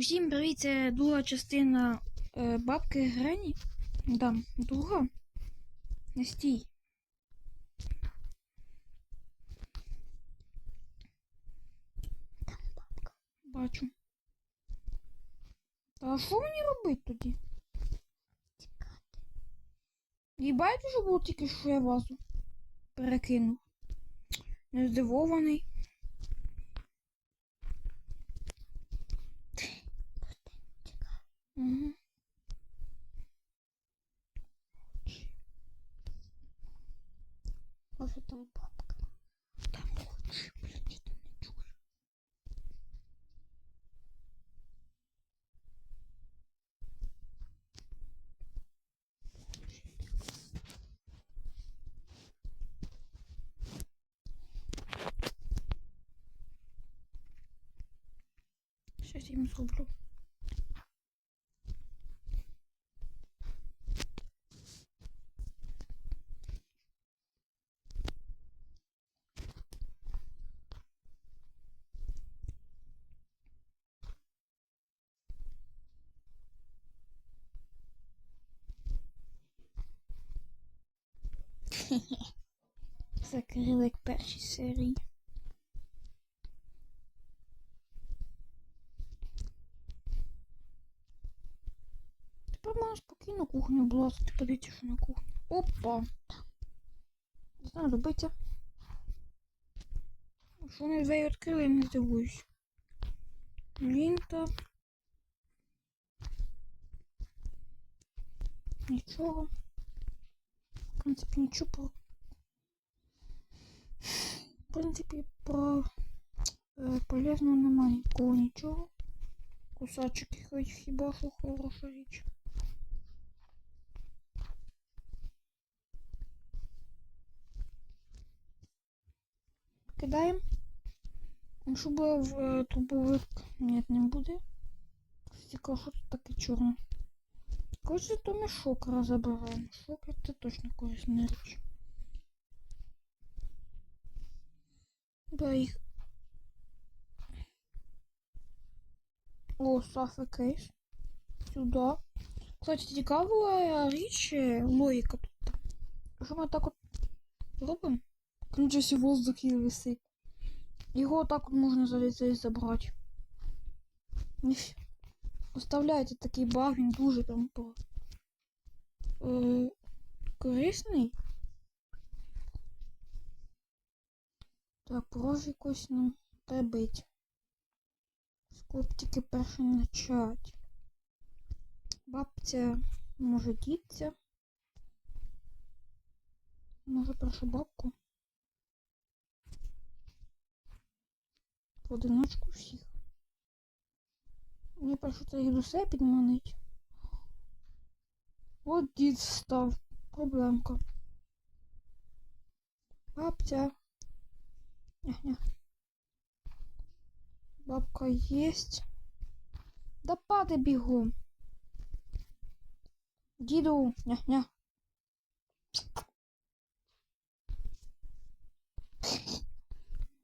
Усім привіт, це друга частина е, бабки Грені. Да, друга. Не стій. Там бабка. Бачу. Та що мені робити тоді? Тікати. І байдуже було тільки, що я вазу перекинув. Не здивований. Тікай. Угу. Може там бабка. Там очі, блядь, я там не чую. Щось я їм зроблю. Закрили як першій серії. Тепер можна кухню облазити, подивіться, що на кухні. Опа! Не знаю, робиться. Якщо вони двері відкрили, я не здивуюсь. Лінта. Нічого. В принципі, нічого про. В принципі, про е, полезного немає нікого нічого. Кусачок хоч хіба що хороша річ. Кидаємо. Якщо буде в е, трубовик, ні, не буде. Цікаво, що тут таке чорне. Коротше, то мішок розбираємо. Мішок це точно корисна річ. Да, їх. О, Сафа кейс. Сюди. Кстати, цікава річ, е, логіка тут. Що ми так от робимо? Ключ у воздухі висить. Його так от можна залізти забрати. Оставляйте такий баг, він дуже там по. Е, корисний. Так, порож якось нам прибить. Скоп тільки перше начать. Бабця може діться. Може першу бабку. Одиночку всіх. Мені перше це себе підманить. От дід став. Проблемка. Бабця. Ня-ня. Бабка есть. Да падай бігом. Діду, ня-ня.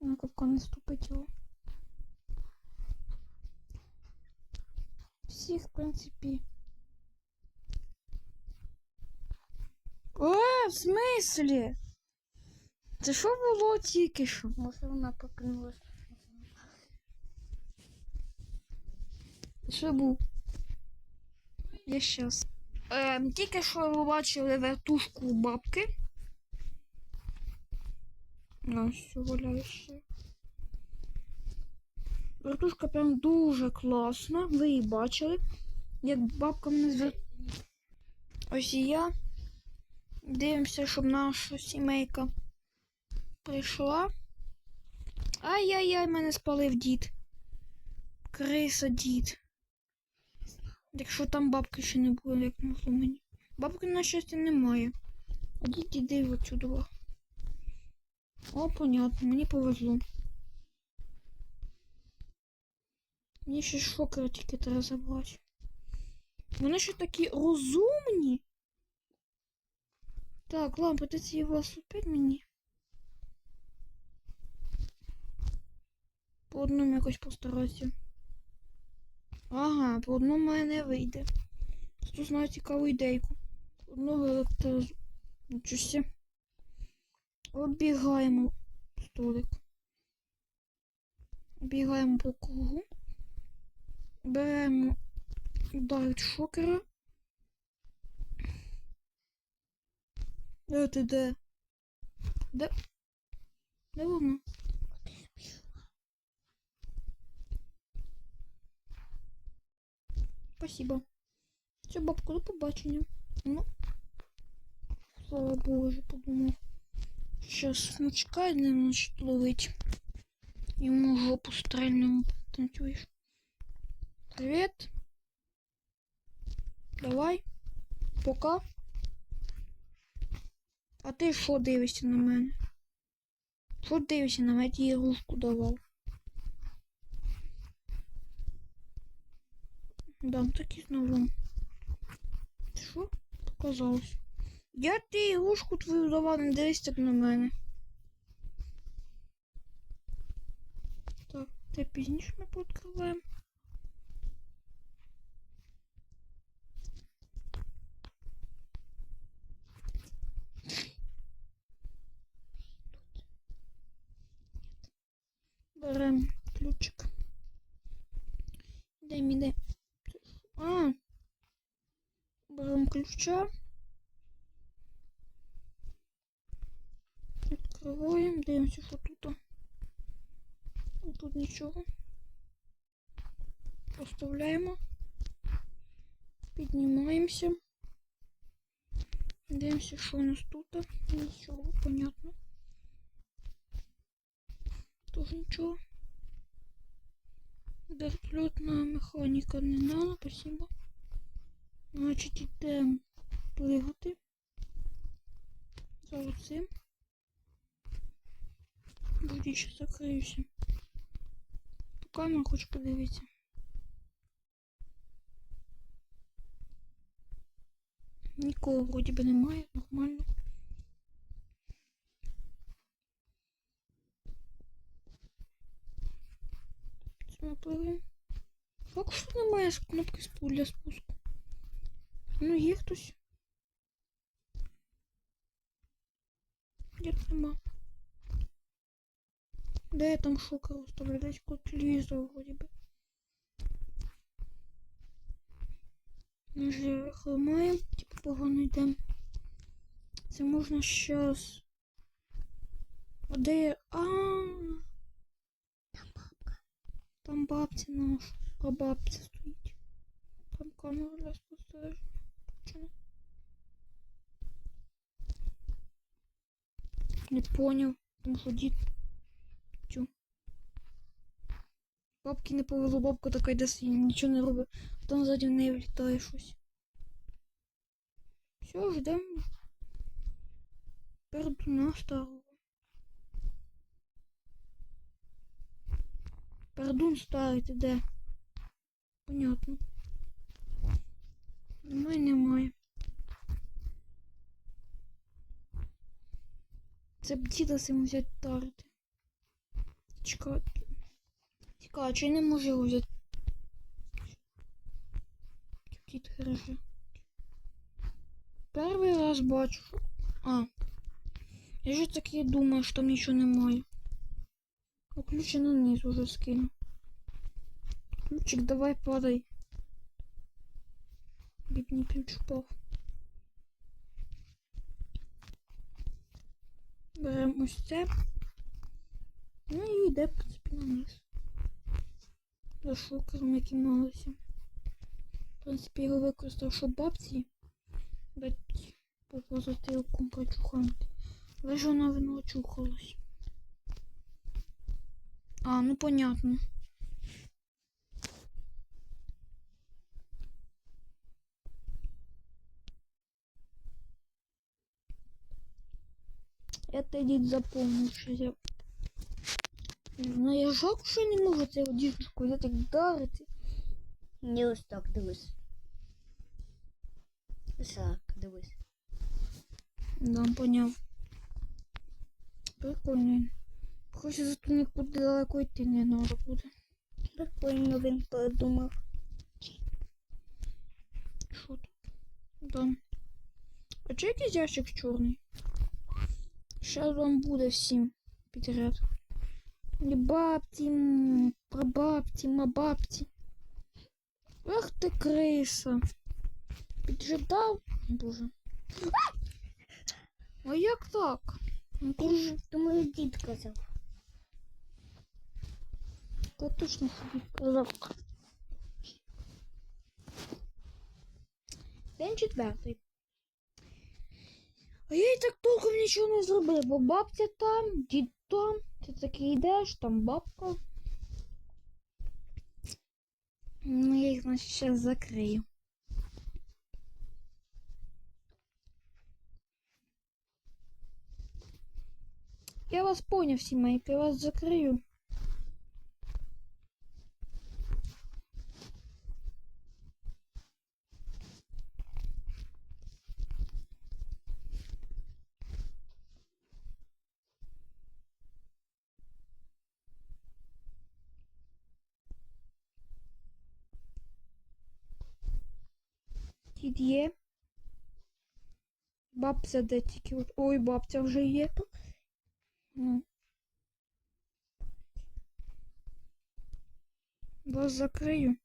На капкан не ступить його. Всіх, в принципі. Е, в смислі? Це що було тільки що? Може вона покинулась. Що був? Я щас. Ем, тільки що ви бачили вертушку у бабки. Ну, що валяє ще. Вертушка прям дуже класна. Ви її бачили. Як бабка мене звер... Ось і я. Дивимося, щоб наша сімейка прийшла. Ай-яй-яй, мене спалив дід. Криса дід. Якщо там бабки ще не було, як могло мені. Бабки, на щастя, немає. А дід іди отсюди. О, понятно, мені повезло. Мені ще шокери тільки треба забрати. Вони ще такі розумні. Так, ладно, ці вас опять мені. По одному якось постарайся. Ага, по одному мене не вийде. Хто знає цікаву ідейку. Одного електрозу. Нічого. Обігаємо столик. Бігаємо по кругу. Беремо удар шокера. Де ти де? Де? Воно? Спасибо. Все, бабку, до побачення. Ну. Слава Богу, подумав. Щас смучка не значить ловить. Ему жопу стрельнем танцюєш. Привет. Давай. Пока. А ти що дивишся на мене? Що дивишся на мене? Я ті ігрушку давав. Дам таки знову. Що? Показалось. Я ти ігрушку твою давав, не дивись так на мене. Так, це пізніше ми пооткриваємо. Беремо ключик. Дай мені дай. А. Беремо ключа. Відкриваємо, дивимося, що тут. Тут нічого. Поставляємо. Піднімаємося. Дивимося, що у нас тут. Нічого, понятно. Тут нічого. Вертольотна механіка не надо, спасибо. Значить, йдемо плигати. За оцим. Буде ще закриюся. По камеру хоч подивитися. Нікого вроді би немає, нормально. Це ми пливемо. Фак, з кнопки для спуску? Ну, є хтось. Нет, нема. Де я там шукав оставляю? Десь коло телевізора вроді би. Ми ж хламаємо, типу погано йдемо. Це можна щас. А де я? А, Там бабка. там бабця наша. А бабця стоїть. Там камера для спостереження. Чому? Не поняв. Там що дід. Чу. Бабки не повезло, бабка така йде собі, нічого не робить. А там ззаді в неї влітає щось. Все, ждемо. Пердуна старого. Пердун старий, ти де? Понятно. Немає, немає. Це б діда сим взяти тарити. Чекай. Цікаво, чи не можу його взяти? Дід грижи. Перший раз бачу. А. Я же таки думаю, що там нічого немає. А ключ на низ уже скину. Ключик, давай падай. Бідний ключ впав. Беремо ось це. Ну і йде, в принципі, на низ. За шокером, який малися. В принципі, його використав, щоб бабці дати по затилку прочуханти. Але ж вона очухалась. А, ну понятно. Это тоді запомню, що я. Ну я жалко, що не можу цю дівчинку взяти вдарити. Не ось так дивись. Так, дивись. Да, поняв. Прикольно. Хоча зато нікуди далеко йти не треба буде. Прикольно він подумав. Що тут? Да. А чи якийсь ящик чорний? Ще вам буде всім підряд. І бабці, м, прабабці, мабабці. Ах ти криса. Піджидав? Боже. А! А як так? Ну, то ж Думаю, дід казав. я точно собі казав. День четвертий. А я і так толком нічого не зробив, бо бабця там, дід там, ти такий йдеш, там бабка. Ну, я їх, значить, ще закрию. Я вас поняв, сімейка, я вас закрию. Дід є. Бабця де тільки. Ой, бабця вже є. Ну. Вас закрию.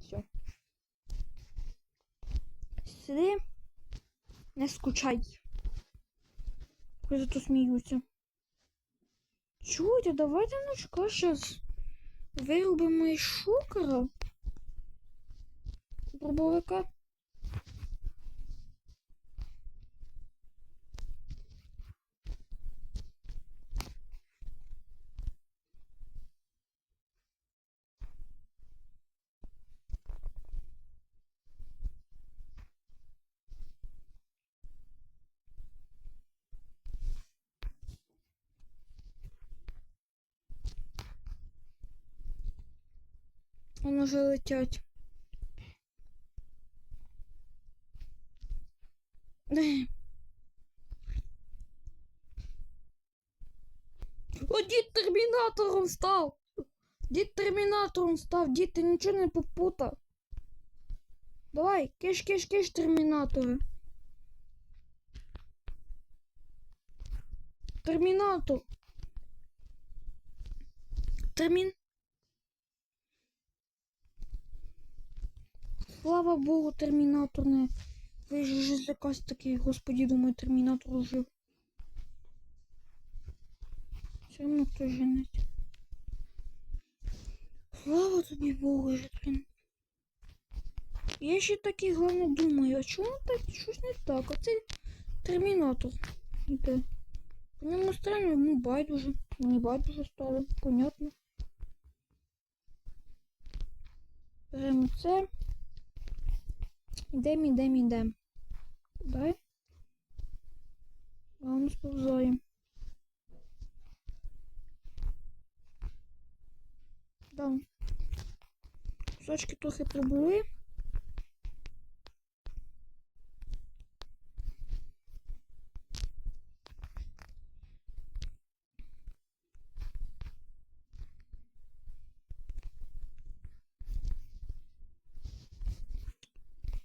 Все. Сиди. Не скучай. Я зато сміюся. Чуєте, давайте ночка зараз вирубимо із шукера. Дробовика. Уже летять. О, дід термінатором став! Дід термінатором став, дід ти нічого не попутав. Давай, киш, киш, киш, термінатори. Термінатор. Термін. Слава Богу, термінатор не. Ви ж якась такий, господі, думаю, термінатор жив. Все одно хтось женить. Слава тобі Богу, же, блін. Я ще таки головне думаю, а чому так щось не так? Оцей термінатор іде. По ньому странно, йому байдуже. Мені байдуже стало, понятно. Беремо це. Ідем, ідем, ідем. Дай. Вам сповзаємо. Да. Кусочки трохи прибули.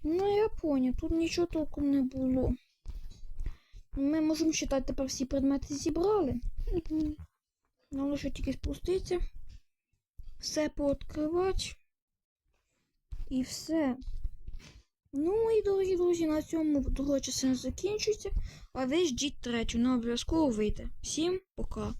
Ну, я понял, тут нічого толком не було. Ми можемо вважати, тепер всі предмети зібрали. Нам лише тільки спуститися, все пооткривати. І все. Ну і, дорогі друзі, на цьому друга частина закінчується. А ви ждіть третю, вона обов'язково вийде. Всім пока.